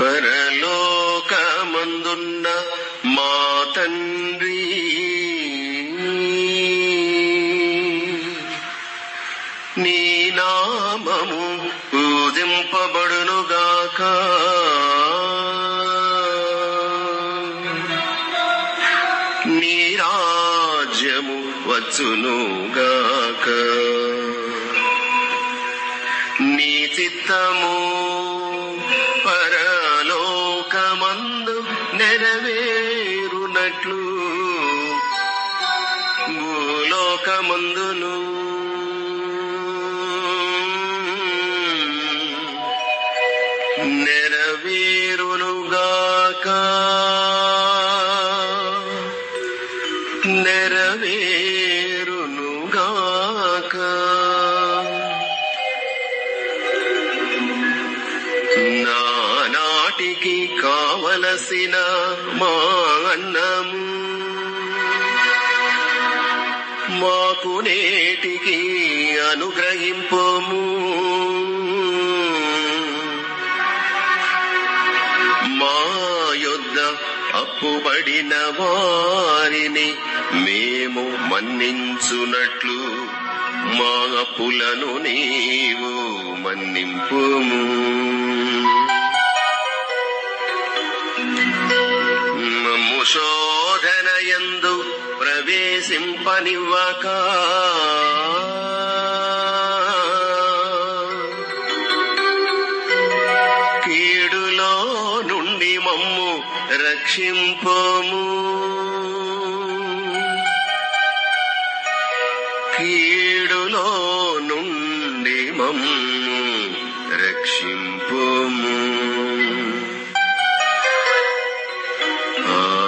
పరలోకమందున్న మా తండ్రి. నీ నామము పూజింపబడునుగాక నీ రాజ్యము వచ్చునుగాక. నీ చిత్తము నెరవేరునట్లు భూలోకమందును. నెరవేరునుగాక. నెరవేరునుగాక. నానాటికి కావలసిన మా అన్నము. మాకు నేటికి అనుగ్రహింపము. మా యొద్ద అప్పుబడిన వారిని మేము మన్నించునట్లు మా అప్పులను నీవు మన్నింపుము. యందు ప్రవేశింపనివ్వక. కీడులో నుండి మమ్ము రక్షింపోము. కీడులో నుండి మమ్ము రక్షింపోము. ఆ